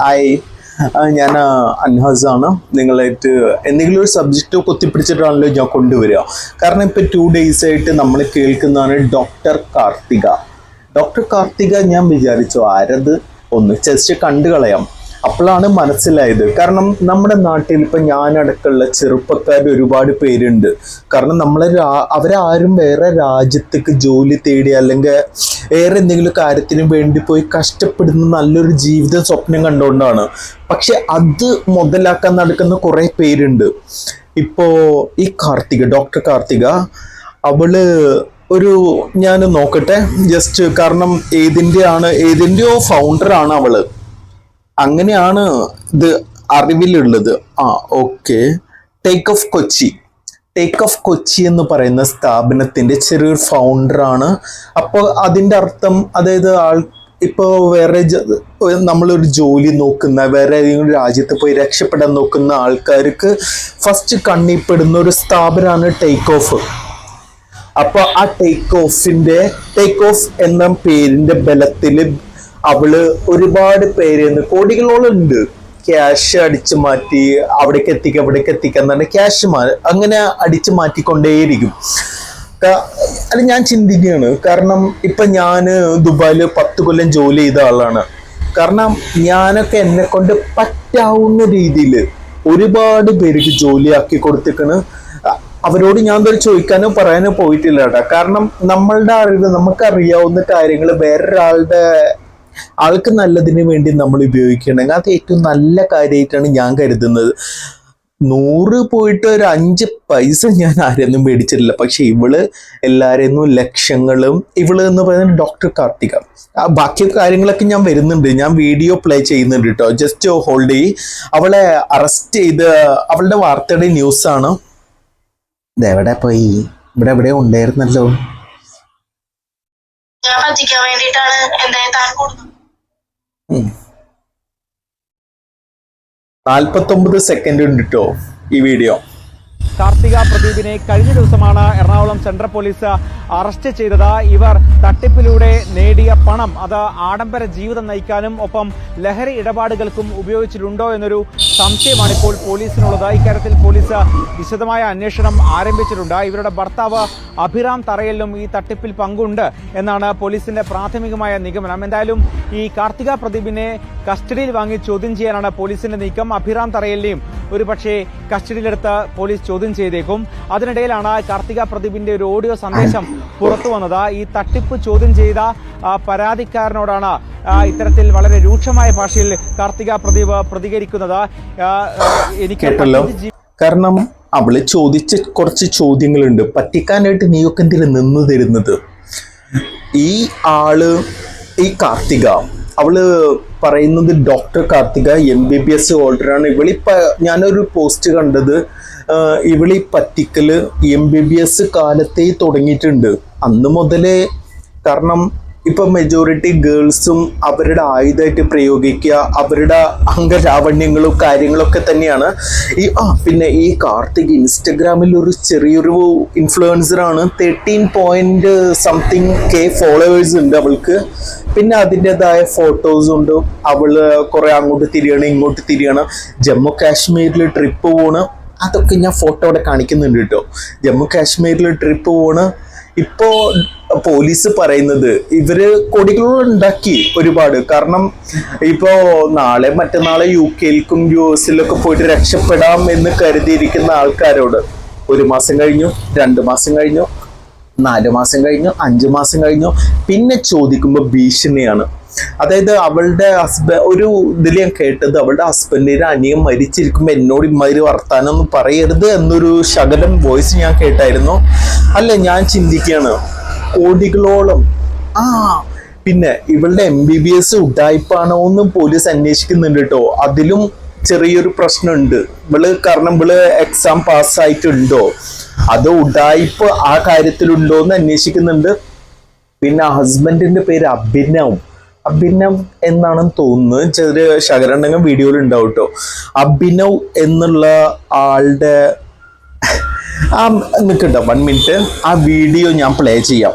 Hi ഞാൻ അൻഹാസാണ്. നിങ്ങളായിട്ട് എന്തെങ്കിലും ഒരു സബ്ജക്റ്റ് കൊത്തിപ്പിടിച്ചിട്ടാണല്ലോ ഞാൻ കൊണ്ടുവരിക. കാരണം ഇപ്പം ടു ഡേയ്സ് ആയിട്ട് നമ്മൾ കേൾക്കുന്നതാണ് ഡോക്ടർ കാർത്തിക. ഡോക്ടർ കാർത്തിക ഞാൻ വിചാരിച്ചു ആരത്? ഒന്ന് ജസ്റ്റ് കണ്ടു കളയാം അപ്പോഴാണ് മനസ്സിലായത്. കാരണം നമ്മുടെ നാട്ടിൽ ഇപ്പം ഞാനടക്കമുള്ള ചെറുപ്പക്കാർ ഒരുപാട് പേരുണ്ട്. കാരണം നമ്മളെ അവരാരും വേറെ രാജ്യത്തേക്ക് ജോലി തേടി അല്ലെങ്കിൽ വേറെ എന്തെങ്കിലും കാര്യത്തിന് വേണ്ടി പോയി കഷ്ടപ്പെടുന്ന നല്ലൊരു ജീവിത സ്വപ്നം കണ്ടുകൊണ്ടാണ്. പക്ഷെ അത് മുതലാക്കാൻ നടക്കുന്ന കുറേ പേരുണ്ട്. ഇപ്പോ ഈ കാർത്തിക ഡോക്ടർ കാർത്തിക അവൾ ഒരു ഞാൻ നോക്കട്ടെ. ജസ്റ്റ് കാരണം ഏതിന്റെ ആണ് ഏതിന്റെയോ ഫൗണ്ടറാണ് അവൾ. അങ്ങനെയാണ് ഇത് അറിവിലുള്ളത്. ആ okay. Take off Kochi take off Kochi എന്ന് പറയുന്ന സ്ഥാപനത്തിന്റെ ചെറിയൊരു ഫൗണ്ടറാണ് അപ്പോൾ അതിന്റെ അർത്ഥം അതായത് ആൾ ഇപ്പോൾ വേറെ നമ്മളൊരു ജോലി നോക്കുന്ന വേറെ ഏതെങ്കിലും രാജ്യത്ത് പോയി രക്ഷപ്പെടാൻ നോക്കുന്ന ആൾക്കാർക്ക് ഫസ്റ്റ് കണ്ണിപ്പെടുന്ന ഒരു സ്ഥാപനമാണ് ടേക്ക് ഓഫ് അപ്പോൾ ആ ടേക്ക് ഓഫിന്റെ ടേക്ക് ഓഫ് എന്ന പേരിന്റെ ബലത്തിൽ അവൾ ഒരുപാട് പേര് കോടികളോളം ഉണ്ട്. ക്യാഷ് അടിച്ചു മാറ്റി അവിടേക്ക് എത്തിക്ക അവിടേക്ക് എത്തിക്കുക എന്നാണ് ക്യാഷ് മാ അങ്ങനെ അടിച്ചു മാറ്റിക്കൊണ്ടേയിരിക്കും. അല്ല ഞാൻ ചിന്തിക്കുകയാണ്. കാരണം ഇപ്പൊ ഞാൻ ദുബായിൽ പത്ത് കൊല്ലം ജോലി ചെയ്ത ആളാണ്. കാരണം ഞാനൊക്കെ എന്നെ കൊണ്ട് പറ്റാവുന്ന രീതിയിൽ ഒരുപാട് പേർക്ക് ജോലിയാക്കി കൊടുത്തിക്കണ്. അവരോട് ഞാൻ ഇതൊരു ചോദിക്കാനോ പറയാനോ പോയിട്ടില്ല കേട്ടോ. കാരണം നമ്മളുടെ അറിവ് നമുക്കറിയാവുന്ന കാര്യങ്ങൾ വേറൊരാളുടെ ആൾക്ക് നല്ലതിന് വേണ്ടി നമ്മൾ ഉപയോഗിക്കണമെങ്കിൽ അത് ഏറ്റവും നല്ല കാര്യമായിട്ടാണ് ഞാൻ കരുതുന്നത്. നൂറ് പോയിട്ട് ഒരു അഞ്ച് പൈസ ഞാൻ ആരെയൊന്നും മേടിച്ചിട്ടില്ല. പക്ഷെ ഇവൾ എല്ലാരെയൊന്നും ലക്ഷങ്ങളും ഇവൾ എന്ന് പറയുന്നത് ഡോക്ടർ കാർത്തിക. ആ ബാക്കി കാര്യങ്ങളൊക്കെ ഞാൻ വരുന്നുണ്ട്. ഞാൻ വീഡിയോ പ്ലേ ചെയ്യുന്നുണ്ട് കേട്ടോ. ജസ്റ്റ് ഹോൾഡ് ചെയ് അവളെ അറസ്റ്റ് ചെയ്ത് അവളുടെ വാർത്തയുടെ ന്യൂസാണ് ഇതെവിടെ പോയി? ഇവിടെ എവിടെയോ ഉണ്ടായിരുന്നല്ലോ. നാൽപ്പത്തൊമ്പത് സെക്കൻഡ് ഉണ്ട് കേട്ടോ ഈ വീഡിയോ കാർത്തിക പ്രദീപിനെ കഴിഞ്ഞ ദിവസമാണ് എറണാകുളം സെൻട്രൽ പോലീസ് അറസ്റ്റ് ചെയ്തത്. ഇവർ തട്ടിപ്പിലൂടെ നേടിയ പണം അത് ആഡംബര ജീവിതം നയിക്കാനും ഒപ്പം ലഹരി ഇടപാടുകൾക്കും ഉപയോഗിച്ചിട്ടുണ്ടോ എന്നൊരു സംശയമാണ് ഇപ്പോൾ പോലീസിനുള്ളത്. ഇക്കാര്യത്തിൽ പോലീസ് വിശദമായ അന്വേഷണം ആരംഭിച്ചിട്ടുണ്ട്. ഇവരുടെ ഭർത്താവ് അഭിറാം തറയലിലും ഈ തട്ടിപ്പിൽ പങ്കുണ്ട് എന്നാണ് പോലീസിന്റെ പ്രാഥമികമായ നിഗമനം. എന്തായാലും ഈ കാർത്തിക പ്രദീപിനെ കസ്റ്റഡിയിൽ വാങ്ങി ചോദ്യം ചെയ്യാനാണ് പോലീസിന്റെ നീക്കം. അഭിറാം തറയലിനെയും ഒരുപക്ഷെ കസ്റ്റഡിയിലെടുത്ത് പോലീസ് ചോദ്യം ചെയ്തേക്കും. അതിനിടയിലാണ് കാർത്തിക പ്രദീപിന്റെ ഒരു ഓഡിയോ സന്ദേശം പുറത്തു വന്നത്. ഈ തട്ടിപ്പ് ചോദ്യം ചെയ്ത പരാതിക്കാരനോടാണ് ഇത്തരത്തിൽ വളരെ രൂക്ഷമായ ഭാഷയിൽ കാർത്തിക പ്രദീപ് പ്രതികരിക്കുന്നത്. എനിക്ക് കേട്ടല്ലോ. കാരണം അവൾ ചോദിച്ച കുറച്ച് ചോദ്യങ്ങളുണ്ട്. പറ്റിക്കാനായിട്ട് നീയൊക്കെ എന്തിനു നിന്ന് തരുന്നത്? ഈ ആൾ ഈ കാർത്തിക അവൾ പറയുന്നത് doctor Karthika M B B S ഹോൾഡറാണ് ഇവളിപ്പ ഞാനൊരു പോസ്റ്റ് കണ്ടത് ഇവളി ഇവളീ പറ്റിക്കൽ എം ബി ബി എസ് കാലത്തേ തുടങ്ങിയിട്ടുണ്ട്. അന്ന് മുതലേ കാരണം ഇപ്പൊ മെജോറിറ്റി ഗേൾസും അവരുടെ ആയുധമായിട്ട് പ്രയോഗിക്കുക അവരുടെ അംഗലാവണ്യങ്ങളും കാര്യങ്ങളൊക്കെ തന്നെയാണ്. ഈ ആ പിന്നെ ഈ കാർത്തിക് ഇൻസ്റ്റഗ്രാമിൽ ഒരു ചെറിയൊരു ഇൻഫ്ലുവൻസറാണ് thirteen point something K followers ഉണ്ട് അവൾക്ക്. പിന്നെ അതിന്റെതായ ഫോട്ടോസ് ഉണ്ട്. അവൾ കുറെ അങ്ങോട്ട് തിരിയണം ഇങ്ങോട്ട് തിരിയണം. ജമ്മു കാശ്മീരിൽ ട്രിപ്പ് പോണ്. അതൊക്കെ ഞാൻ ഫോട്ടോ അവിടെ കാണിക്കുന്നുണ്ട് കേട്ടോ. ജമ്മു കാശ്മീരിൽ ട്രിപ്പ് പോണ്. ഇപ്പോ പോലീസ് പറയുന്നത് ഇവർ കൊടികൾ ഉണ്ടാക്കി ഒരുപാട്. കാരണം ഇപ്പോ നാളെ മറ്റന്നാളെ യു കെയിലേക്കും യു എസിലൊക്കെ പോയിട്ട് രക്ഷപ്പെടാം എന്ന് കരുതിയിരിക്കുന്ന ആൾക്കാരോട് ഒരു മാസം കഴിഞ്ഞു രണ്ട് മാസം കഴിഞ്ഞു നാല് മാസം കഴിഞ്ഞു അഞ്ച് മാസം കഴിഞ്ഞു. പിന്നെ ചോദിക്കുമ്പോൾ ഭീഷണിയാണ്. അതായത് അവളുടെ ഹസ്ബൻഡ് ഒരു ഇതിൽ ഞാൻ കേട്ടത് അവളുടെ ഹസ്ബൻഡിന് അനിയൻ മരിച്ചിരിക്കുമ്പോൾ എന്നോട് ഇമ്മാതിരി വർത്താനൊന്നും പറയരുത് എന്നൊരു ശകലം വോയിസ് ഞാൻ കേട്ടായിരുന്നു. അല്ല ഞാൻ ചിന്തിക്കുകയാണ് കോടികളോളം. ആ പിന്നെ ഇവളുടെ എം ബി ബി എസ് ഉഡായ്പാണോ എന്നും പോലീസ് അന്വേഷിക്കുന്നുണ്ട് കേട്ടോ. അതിലും ചെറിയൊരു പ്രശ്നമുണ്ട്. ഇവൾ കാരണം ഇവൾ എക്സാം പാസ്സായിട്ടുണ്ടോ അത് ഉഡായ്പ് ആ കാര്യത്തിലുണ്ടോ എന്ന് അന്വേഷിക്കുന്നുണ്ട്. പിന്നെ ഹസ്ബൻഡിന്റെ പേര് അഭിനവ്. അഭിനവ് എന്നാണെന്ന് തോന്നുന്നത്. ചെറിയ ശകരണ്ടെങ്കിൽ വീഡിയോയിൽ ഉണ്ടാവും കേട്ടോ അഭിനവ് എന്നുള്ള ആളുടെ ആ നിൽക്കട്ടോ വൺ മിനിറ്റ് ആ വീഡിയോ ഞാൻ പ്ലേ ചെയ്യാം.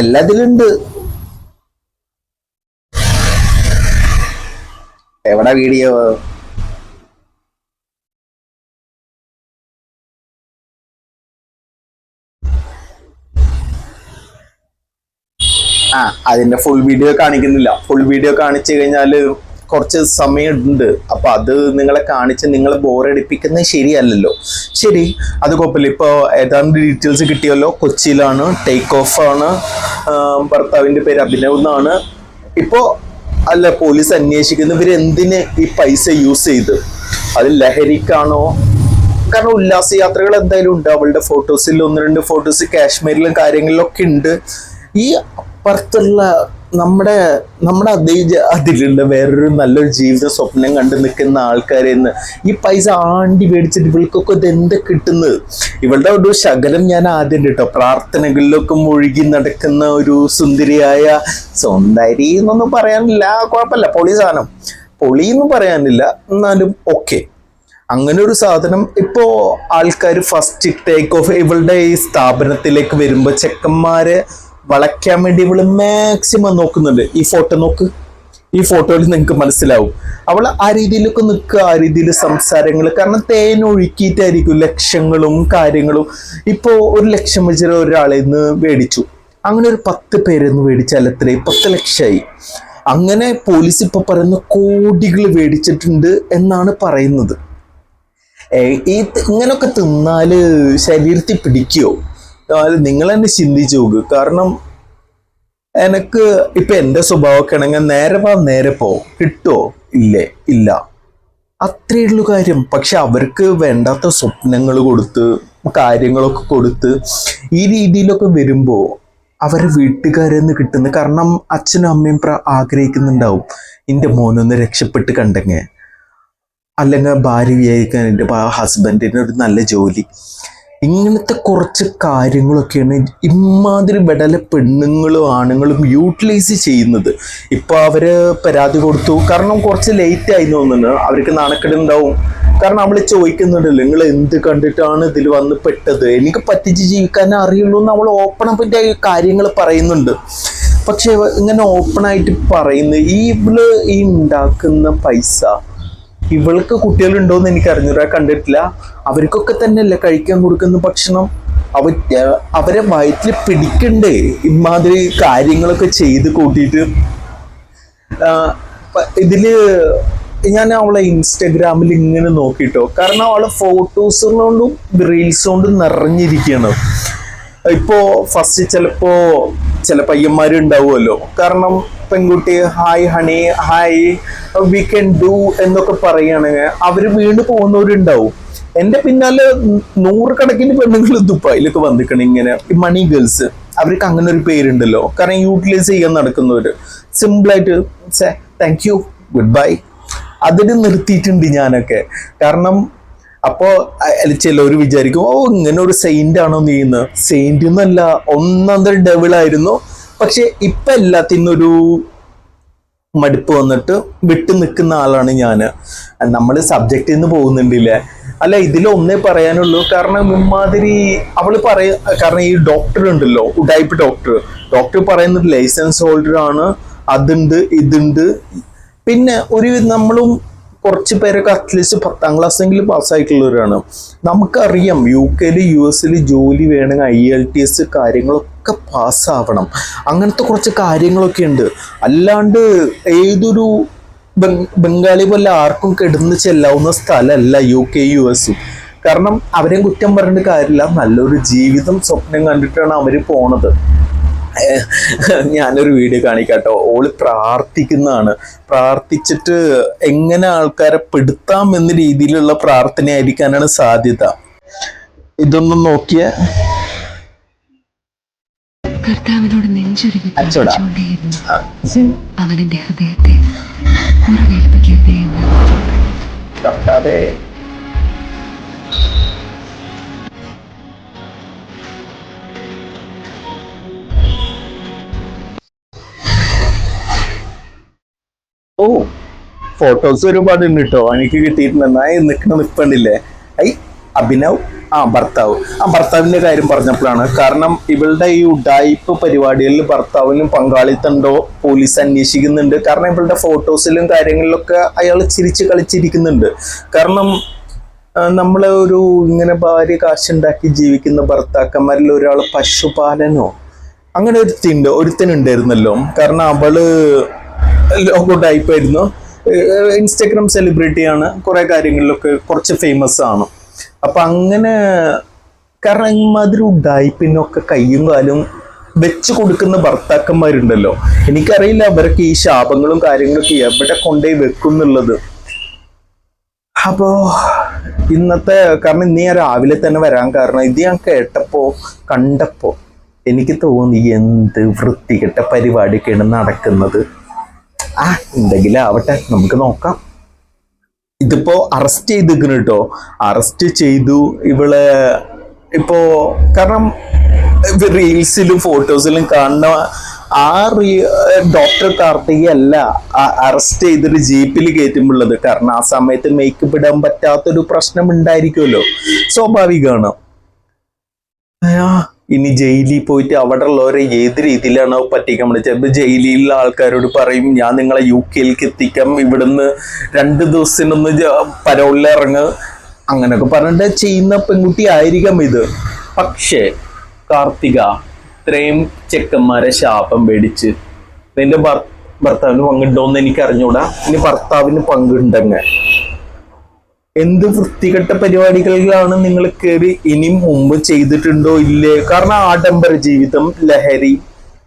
എല്ലാത്തിലുണ്ട്. എവിടെ വീഡിയോ അതിന്റെ ഫുൾ വീഡിയോ കാണിക്കുന്നില്ല. ഫുൾ വീഡിയോ കാണിച്ചു കഴിഞ്ഞാൽ കുറച്ച് സമയമുണ്ട്. അപ്പൊ അത് നിങ്ങളെ കാണിച്ച് നിങ്ങളെ ബോറടിപ്പിക്കുന്നത് ശരിയല്ലല്ലോ. ശരി അത് കുഴപ്പമില്ല. ഇപ്പോൾ ഏതാണ്ട് ഡീറ്റെയിൽസ് കിട്ടിയല്ലോ. കൊച്ചിയിലാണ് ടേക്ക് ഓഫ് ആണ്. ഭർത്താവിന്റെ പേര് അഭിനവ് എന്നാണ്. ഇപ്പോ അല്ല പോലീസ് അന്വേഷിക്കുന്ന. ഇവർ എന്തിന് ഈ പൈസ യൂസ് ചെയ്ത്? അത് ലഹരിക്കാണോ? കാരണം ഉല്ലാസ യാത്രകൾ എന്തായാലും ഉണ്ട്. അവളുടെ ഫോട്ടോസിൽ ഒന്ന് രണ്ട് ഫോട്ടോസ് കാശ്മീരിലും കാര്യങ്ങളിലൊക്കെ ഉണ്ട്. ഈ അപ്പുറത്തുള്ള നമ്മുടെ നമ്മുടെ അതേ അതിലുള്ള വേറൊരു നല്ലൊരു ജീവിത സ്വപ്നം കണ്ട് നിൽക്കുന്ന ആൾക്കാരെ നിന്ന് ഈ പൈസ ആണ്ടി മേടിച്ചിട്ട് ഇവൾക്കൊക്കെ ഇത് എന്താ കിട്ടുന്നത്? ഇവളുടെ ഒരു ശകലം ഞാൻ ആദ്യം കേട്ടോ പ്രാർത്ഥനകളിലൊക്കെ മുഴുകി നടക്കുന്ന ഒരു സുന്ദരിയായ സുന്ദരി എന്നൊന്നും പറയാനില്ല കുഴപ്പമില്ല പൊളി സാധനം. പൊളി എന്ന് പറയാനില്ല എന്നാലും ഓക്കെ അങ്ങനെ ഒരു സാധനം ഇപ്പോൾ ആൾക്കാർ ഫസ്റ്റ് ടേക്ക് ഓഫ് ഇവളുടെ ഈ സ്ഥാപനത്തിലേക്ക് വരുമ്പോൾ ചെക്കന്മാരെ വളയ്ക്കാൻ വേണ്ടി ഇവൾ മാക്സിമം നോക്കുന്നുണ്ട്. ഈ ഫോട്ടോ നോക്ക്. ഈ ഫോട്ടോയിൽ നിങ്ങൾക്ക് മനസ്സിലാവും. അവൾ ആ രീതിയിലൊക്കെ നിൽക്കുക ആ രീതിയിൽ സംസാരങ്ങൾ. കാരണം തേൻ ഒഴുക്കിയിട്ടായിരിക്കും ലക്ഷങ്ങളും കാര്യങ്ങളും. ഇപ്പോൾ ഒരു ലക്ഷം വെച്ചിട്ട് ഒരാളെ നിന്ന് മേടിച്ചു. അങ്ങനെ ഒരു പത്ത് പേരെന്ന് മേടിച്ചാൽ എത്രയും പത്ത് ലക്ഷമായി. അങ്ങനെ പോലീസ് ഇപ്പൊ പറയുന്ന കോടികൾ മേടിച്ചിട്ടുണ്ട് എന്നാണ് പറയുന്നത്. ഈ ത- ഇങ്ങനൊക്കെ തിന്നാൽ ശരീരത്തിൽ പിടിക്കുവോ അത് നിങ്ങൾ തന്നെ ചിന്തിച്ചു നോക്ക്. കാരണം എനക്ക് ഇപ്പൊ എന്റെ സ്വഭാവമൊക്കെ ആണെങ്കിൽ നേരെ വാ നേരെ പോ. കിട്ടോ? ഇല്ലേ? ഇല്ല. അത്രേ ഉള്ളൂ കാര്യം. പക്ഷെ അവർക്ക് വേണ്ടാത്ത സ്വപ്നങ്ങൾ കൊടുത്ത് കാര്യങ്ങളൊക്കെ കൊടുത്ത് ഈ രീതിയിലൊക്കെ വരുമ്പോൾ അവരെ വീട്ടുകാരെന്ന് കിട്ടുന്നത് കാരണം അച്ഛനും അമ്മയും പ്ര ആഗ്രഹിക്കുന്നുണ്ടാവും. എന്റെ മോനൊന്ന് രക്ഷപ്പെട്ട് കണ്ടെങ്കിൽ അല്ലെങ്കിൽ ഭാര്യ വിചാരിക്കാൻ എന്റെ ഹസ്ബൻഡിന് ഒരു നല്ല ജോലി. ഇങ്ങനത്തെ കുറച്ച് കാര്യങ്ങളൊക്കെയാണ് ഇമാതിരി വെടല പെണ്ണുങ്ങളും ആണുങ്ങളും യൂട്ടിലൈസ് ചെയ്യുന്നത്. ഇപ്പൊ അവർ പരാതി കൊടുത്തു. കാരണം കുറച്ച് ലേറ്റ് ആയി തോന്നുന്നു. അവർക്ക് നാണക്കേടുണ്ടാവും കാരണം നമ്മൾ ചോദിക്കുന്നുണ്ടല്ലോ നിങ്ങൾ എന്ത് കണ്ടിട്ടാണ് ഇതിൽ വന്ന് പെട്ടത്? എനിക്ക് പറ്റിച്ച് ജീവിക്കാൻ അറിയുള്ളൂ എന്ന് നമ്മൾ ഓപ്പൺ അപ്പിന്റെ കാര്യങ്ങൾ പറയുന്നുണ്ട്. പക്ഷെ ഇങ്ങനെ ഓപ്പൺ ആയിട്ട് പറയുന്നത് ഈ ഇവൾ ഈ ഉണ്ടാക്കുന്ന പൈസ ഇവൾക്ക് കുട്ടികളുണ്ടോ എന്ന് എനിക്ക് അറിഞ്ഞൂടാ കണ്ടിട്ടില്ല. അവർക്കൊക്കെ തന്നെയല്ലേ കഴിക്കാൻ കൊടുക്കുന്ന ഭക്ഷണം? അവ അവരെ വയറ്റിൽ പിടിക്കണ്ടേ? ഇമാതിരി കാര്യങ്ങളൊക്കെ ചെയ്ത് കൂട്ടിയിട്ട്. ഇതിൽ ഞാൻ അവളെ ഇൻസ്റ്റഗ്രാമിൽ ഇങ്ങനെ നോക്കിട്ടോ. കാരണം അവളെ ഫോട്ടോസ് കൊണ്ടും റീൽസ് കൊണ്ടും നിറഞ്ഞിരിക്കുകയാണ് ഇപ്പോ ഫസ്റ്റ് ചിലപ്പോ ചില പയ്യന്മാര് ഉണ്ടാവുമല്ലോ കാരണം പെൺകുട്ടി hi honey hi we can do എന്നൊക്കെ പറയുകയാണെങ്കിൽ അവർ വീണ് പോകുന്നവരുണ്ടാവും. എന്റെ പിന്നാലെ നൂറുകണക്കിന് പെണ്ണുങ്ങൾ ദുബായിലൊക്കെ വന്നിക്കണം ഇങ്ങനെ. മണി ഗേൾസ് അവർക്ക് അങ്ങനെ ഒരു പേരുണ്ടല്ലോ. കാരണം യൂട്ടിലൈസ് ചെയ്യാൻ നടക്കുന്നവര്. സിമ്പിളായിട്ട് താങ്ക് യു ഗുഡ് ബൈ അതിന് നിർത്തിയിട്ടുണ്ട് ഞാനൊക്കെ. കാരണം അപ്പോ ചിലവർ വിചാരിക്കും ഓ ഇങ്ങനെ ഒരു സെയിന്റ് ആണോ നീന്ന് സെയിന്റ് എന്നല്ല ഒന്നാം തരം ആയിരുന്നു. പക്ഷെ ഇപ്പൊ എല്ലാത്തിനും ഒരു മടുപ്പ് വന്നിട്ട് വിട്ടു നിൽക്കുന്ന ആളാണ് ഞാൻ നമ്മൾ സബ്ജക്റ്റിൽ നിന്ന് പോകുന്നുണ്ടില്ലേ? അല്ല ഇതിൽ ഒന്നേ പറയാനുള്ളൂ. കാരണം ഇമാതിരി അവൾ പറയ കാരണം ഈ ഡോക്ടർ ഉണ്ടല്ലോ ഉടായ്പ ഡോക്ടർ ഡോക്ടർ പറയുന്നത് ലൈസൻസ് ഹോൾഡർ ആണ്. അതുണ്ട് ഇതുണ്ട്. പിന്നെ ഒരു നമ്മളും കുറച്ച് പേരൊക്കെ അറ്റ്ലീസ്റ്റ് പത്താം ക്ലാസ് എങ്കിലും പാസ്സായിട്ടുള്ളവരാണ് നമുക്കറിയാം യു കെയിൽ യു എസിൽ ജോലി വേണമെങ്കിൽ ഐ എൽ ടി എസ് കാര്യങ്ങളൊക്കെ പാസ്സാവണം അങ്ങനത്തെ കുറച്ച് കാര്യങ്ങളൊക്കെ ഉണ്ട്. അല്ലാണ്ട് ഏതൊരു ബംഗ്- ബംഗാളി പോലെ ആർക്കും കിടന്ന് ചെല്ലാവുന്ന സ്ഥലമല്ല യു കെ യു എസും കാരണം അവരെയും കുറ്റം പറഞ്ഞിട്ട് കാര്യമില്ല. നല്ലൊരു ജീവിതം സ്വപ്നം കണ്ടിട്ടാണ് അവർ പോണത്. ഞാനൊരു വീഡിയോ കാണിക്കാട്ടോ. ഓൾ പ്രാർത്ഥിക്കുന്നതാണ്. പ്രാർത്ഥിച്ചിട്ട് എങ്ങനെ ആൾക്കാരെ പെടുത്താം എന്ന രീതിയിലുള്ള പ്രാർത്ഥനയായിരിക്കാനാണ് സാധ്യത. ഇതൊന്നും നോക്കിയ. കർത്താവിനോട് നെഞ്ചുരുകി അവനെന്റെ ഹൃദയത്തെ ഉറവേൽപ്പിക്കട്ടെ കർത്താവേ ഫോട്ടോസ് ഒരുപാട് ഉണ്ട് കേട്ടോ എനിക്ക് കിട്ടിയിട്ടുണ്ട് ഞാൻ നിൽക്കണ നിൽപ്പണ്ടില്ലേ ഐ അഭിനവ്? ആ ഭർത്താവ്. ആ ഭർത്താവിന്റെ കാര്യം പറഞ്ഞപ്പോഴാണ്. കാരണം ഇവളുടെ ഈ ഉഡായിപ്പ് പരിപാടികളിൽ ഭർത്താവിനും പങ്കാളിത്തമുണ്ടോ? പോലീസ് അന്വേഷിക്കുന്നുണ്ട്. കാരണം ഇവളുടെ ഫോട്ടോസിലും കാര്യങ്ങളിലൊക്കെ അയാൾ ചിരിച്ച് കളിച്ചിരിക്കുന്നുണ്ട്. കാരണം നമ്മളെ ഒരു ഇങ്ങനെ ഭാര്യ കാശുണ്ടാക്കി ജീവിക്കുന്ന ഭർത്താക്കന്മാരിൽ ഒരാൾ പശുപാലനോ അങ്ങനെ ഒരുത്തിണ്ട് ഒരുത്തനുണ്ടായിരുന്നല്ലോ. കാരണം അവൾ ലോക ടൈപ്പ് ആയിരുന്നു ഇൻസ്റ്റഗ്രാം സെലിബ്രിറ്റിയാണ് കുറെ കാര്യങ്ങളിലൊക്കെ കുറച്ച് ഫേമസ് ആണ്. അപ്പൊ അങ്ങനെ കാരണം ഇമാതിരി ഉഡായിപ്പിനൊക്കെ കയ്യും കാലും വെച്ച് കൊടുക്കുന്ന ഭർത്താക്കന്മാരുണ്ടല്ലോ. എനിക്കറിയില്ല അവരൊക്കെ ഈ ശാപങ്ങളും കാര്യങ്ങളൊക്കെ എവിടെ കൊണ്ടുപോയി വെക്കും എന്നുള്ളത്. അപ്പോ ഇന്നത്തെ കാരണം ഇന്ന് ഞാൻ രാവിലെ തന്നെ വരാൻ കാരണം ഇത് ഞാൻ കേട്ടപ്പോ കണ്ടപ്പോ എനിക്ക് തോന്നി എന്ത് വൃത്തികെട്ട പരിപാടിയൊക്കെയാണ് നടക്കുന്നത്. ആ എന്തെങ്കിലും ആവട്ടെ നമുക്ക് നോക്കാം. ഇതിപ്പോ അറസ്റ്റ് ചെയ്തിരിക്കുന്നു കേട്ടോ. അറസ്റ്റ് ചെയ്തു ഇവളെ ഇപ്പോ കാരണം റീൽസിലും ഫോട്ടോസിലും കാണുന്ന ആ റീ ഡോക്ടർ കാർത്തിക അല്ല അറസ്റ്റ് ചെയ്തിട്ട് ജീപ്പിൽ കയറ്റുമ്പോഴുള്ളത് കാരണം ആ സമയത്ത് മേക്കപ്പ് ഇടാൻ പറ്റാത്തൊരു പ്രശ്നം ഉണ്ടായിരിക്കുമല്ലോ. സ്വാഭാവികമാണ്. ഇനി ജയിലിൽ പോയിട്ട് അവിടെ ഉള്ളവരെ ഏത് രീതിയിലാണ് പറ്റിക്കാൻ പറ്റുക ചിലപ്പോൾ ജയിലിലുള്ള ആൾക്കാരോട് പറയും ഞാൻ നിങ്ങളെ യു കെയിലേക്ക് എത്തിക്കാം ഇവിടുന്ന് രണ്ട് ദിവസത്തിനൊന്ന് പരോളിൽ ഇറങ്ങ്. അങ്ങനെയൊക്കെ പറഞ്ഞിട്ട് ചെയ്യുന്ന പെൺകുട്ടി ആയിരിക്കാം ഇത്. പക്ഷേ കാർത്തിക ഇത്രയും ചെക്കന്മാരെ ശാപം പേടിച്ച് നിന്റെ ഭർ- ഭർത്താവിന് പങ്കുണ്ടോന്ന് എനിക്ക് അറിഞ്ഞൂടാ ഇനി ഭർത്താവിന് പങ്കുണ്ടെങ്കിൽ എന്ത് വൃത്തികെട്ട പരിപാടികളിലാണ് നിങ്ങൾ കയറി ഇനി മുമ്പ് ചെയ്തിട്ടുണ്ടോ ഇല്ലേ? കാരണം ആഡംബര ജീവിതം ലഹരി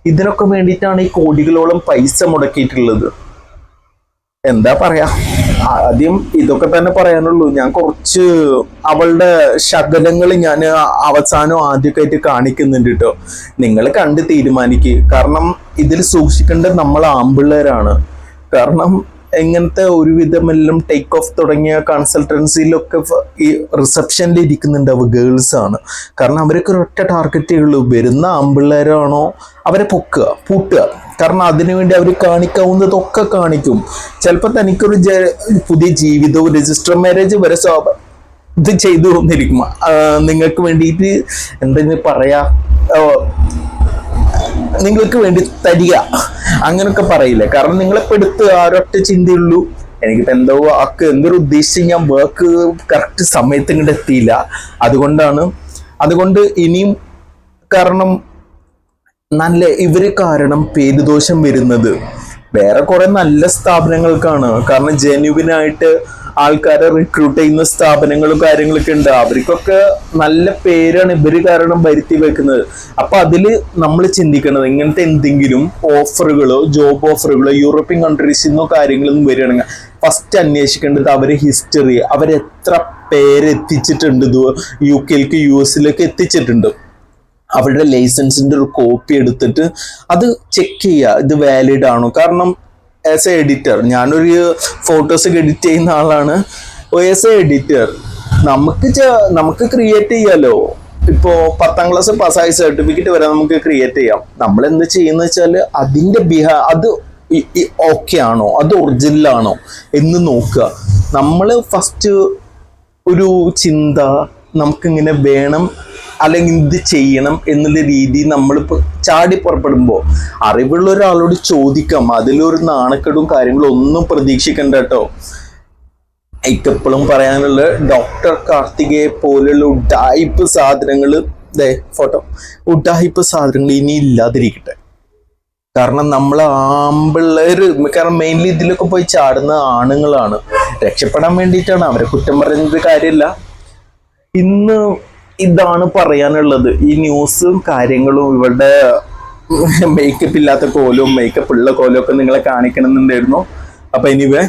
ഇതിനൊക്കെ വേണ്ടിയിട്ടാണ് ഈ കോടികളോളം പൈസ മുടക്കിയിട്ടുള്ളത്. എന്താ പറയാ? ആദ്യം ഇതൊക്കെ തന്നെ പറയാനുള്ളൂ. ഞാൻ കുറച്ച് അവളുടെ ശകലങ്ങൾ ഞാൻ അവസാനം ആദ്യമൊക്കെയായിട്ട് കാണിക്കുന്നുണ്ട് കേട്ടോ. നിങ്ങൾ കണ്ട് തീരുമാനിക്കുക കാരണം ഇതിൽ സൂക്ഷിക്കേണ്ടത് നമ്മൾ ആമ്പിള്ളേരാണ്. കാരണം എങ്ങനത്തെ ഒരുവിധമെല്ലാം ടേക്ക് ഓഫ് തുടങ്ങിയ കൺസൾട്ടൻസിയിലൊക്കെ ഈ റിസപ്ഷനിൽ ഇരിക്കുന്നുണ്ടാവുക ഗേൾസ് ആണ്. കാരണം അവരൊക്കെ ഒരൊറ്റ ടാർഗറ്റേ ഉള്ളൂ. വരുന്ന ആമ്പിള്ളേരാണോ അവരെ പൊക്കുക പൂട്ടുക. കാരണം അതിനുവേണ്ടി അവർ കാണിക്കാവുന്നതൊക്കെ കാണിക്കും. ചിലപ്പോൾ തനിക്കൊരു ജ- പുതിയ ജീവിതവും രജിസ്റ്റർ മാരേജ് വരെ സ്വാഭ ഇത് ചെയ്തു വന്നിരിക്കും നിങ്ങൾക്ക് വേണ്ടിയിട്ട് എന്തെങ്കിലും പറയാ? നിങ്ങൾക്ക് വേണ്ടി തരിക. അങ്ങനൊക്കെ പറയില്ല? കാരണം നിങ്ങളെ പെടുത്ത് ആരൊക്കെ ചിന്തയുള്ളൂ. എനിക്കിപ്പോ എന്തോ ആക്ക് എന്തൊരു ഉദ്ദേശിച്ച് ഞാൻ വർക്ക് കറക്റ്റ് സമയത്ത് ഇങ്ങോട്ട് എത്തിയില്ല. അതുകൊണ്ടാണ് അതുകൊണ്ട് ഇനിയും കാരണം നല്ല ഇവർ കാരണം പേരുദോഷം വരുന്നത്. വേറെ കുറെ നല്ല സ്ഥാപനങ്ങൾക്കാണ്. കാരണം ജെന്യുവിനായിട്ട് ആൾക്കാരെ റിക്രൂട്ട് ചെയ്യുന്ന സ്ഥാപനങ്ങളും കാര്യങ്ങളൊക്കെ ഉണ്ട്. അവർക്കൊക്കെ നല്ല പേരാണ് ഇവർ കാരണം വരുത്തി വെക്കുന്നത്. അപ്പൊ അതിൽ നമ്മൾ ചിന്തിക്കുന്നത് ഇങ്ങനത്തെ എന്തെങ്കിലും ഓഫറുകളോ ജോബ് ഓഫറുകളോ യൂറോപ്യൻ കൺട്രീസിൽ നിന്നോ കാര്യങ്ങളൊന്നും വരികയാണെങ്കിൽ ഫസ്റ്റ് അന്വേഷിക്കേണ്ടത് അവരെ ഹിസ്റ്ററി അവരെത്ര പേരെത്തിച്ചിട്ടുണ്ട് യു കെയിലേക്ക് യു എസിലേക്ക് എത്തിച്ചിട്ടുണ്ട്. അവരുടെ ലൈസൻസിന്റെ ഒരു കോപ്പി എടുത്തിട്ട് അത് ചെക്ക് ചെയ്യുക ഇത് വാലിഡ് ആണോ? കാരണം ആസ് എ എഡിറ്റർ ഞാനൊരു ഫോട്ടോസ് എഡിറ്റ് ചെയ്യുന്ന ആളാണ്. ആസ് എ എഡിറ്റർ നമുക്ക് നമുക്ക് ക്രിയേറ്റ് ചെയ്യാലോ? ഇപ്പോ പത്താം ക്ലാസ് പാസ്സായ സർട്ടിഫിക്കറ്റ് വരെ നമുക്ക് ക്രിയേറ്റ് ചെയ്യാം. നമ്മൾ എന്ത് ചെയ്യുന്ന വെച്ചാൽ അതിന്റെ ബിഹാ അത് ഓക്കെ ആണോ? അത് ഒറിജിനൽ ആണോ? എന്ന് നോക്കുക. നമ്മൾ ഫസ്റ്റ് ഒരു ചിന്ത നമുക്കിങ്ങനെ വേണം അല്ലെങ്കിൽ ഇത് ചെയ്യണം എന്നുള്ള രീതി നമ്മളിപ്പോൾ ചാടി പുറപ്പെടുമ്പോൾ അറിവുള്ള ഒരാളോട് ചോദിക്കാം. അതിലൊരു നാണക്കെടും കാര്യങ്ങളും ഒന്നും പ്രതീക്ഷിക്കണ്ട കേട്ടോ. എനിക്കെപ്പോഴും പറയാനുള്ള ഡോക്ടർ കാർത്തികയെ പോലുള്ള ഉഡായിപ്പ് സാധനങ്ങൾ ദേ ഫോട്ടോ ഉഡായിപ്പ് സാധനങ്ങൾ ഇനി ഇല്ലാതിരിക്കട്ടെ. കാരണം നമ്മൾ ആമ്പിള്ളേർ കാരണം മെയിൻലി ഇതിലൊക്കെ പോയി ചാടുന്ന ആണുങ്ങളാണ്. രക്ഷപ്പെടാൻ വേണ്ടിയിട്ടാണ്. അവരെ കുറ്റം പറയുന്നത് കാര്യമില്ല ഇന്ന് ഇതാണ് പറയാനുള്ളത്. ഈ ന്യൂസും കാര്യങ്ങളും ഇവളുടെ മേക്കപ്പ് ഇല്ലാത്ത കോലും മേക്കപ്പ് ഉള്ള കോലും ഒക്കെ നിങ്ങളെ കാണിക്കണമെന്നുണ്ടായിരുന്നു. അപ്പൊ എനിവേ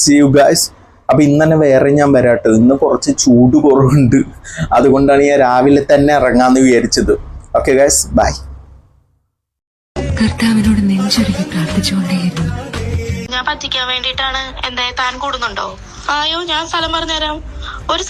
സി യു ഗായ്സ് അപ്പൊ ഇന്ന് തന്നെ വേറെ ഞാൻ വരാട്ടോ. ഇന്ന് കുറച്ച് ചൂട് കുറവുണ്ട്. അതുകൊണ്ടാണ് ഞാൻ രാവിലെ തന്നെ ഇറങ്ങാന്ന് വിചാരിച്ചത്. ഓക്കെ ഗായ്സ് ബൈ കർത്താവിനോട് നെഞ്ചൊരുക്കി പ്രാർത്ഥിച്ചുകൊണ്ടേയിരുന്നു. ഞാൻ പറ്റിക്കാൻ വേണ്ടിയിട്ടാണ്. എന്താ താൻ കൂടുന്നുണ്ടോ? ആയോ ഞാൻ സ്ഥലം പറഞ്ഞുതരാം ഒരു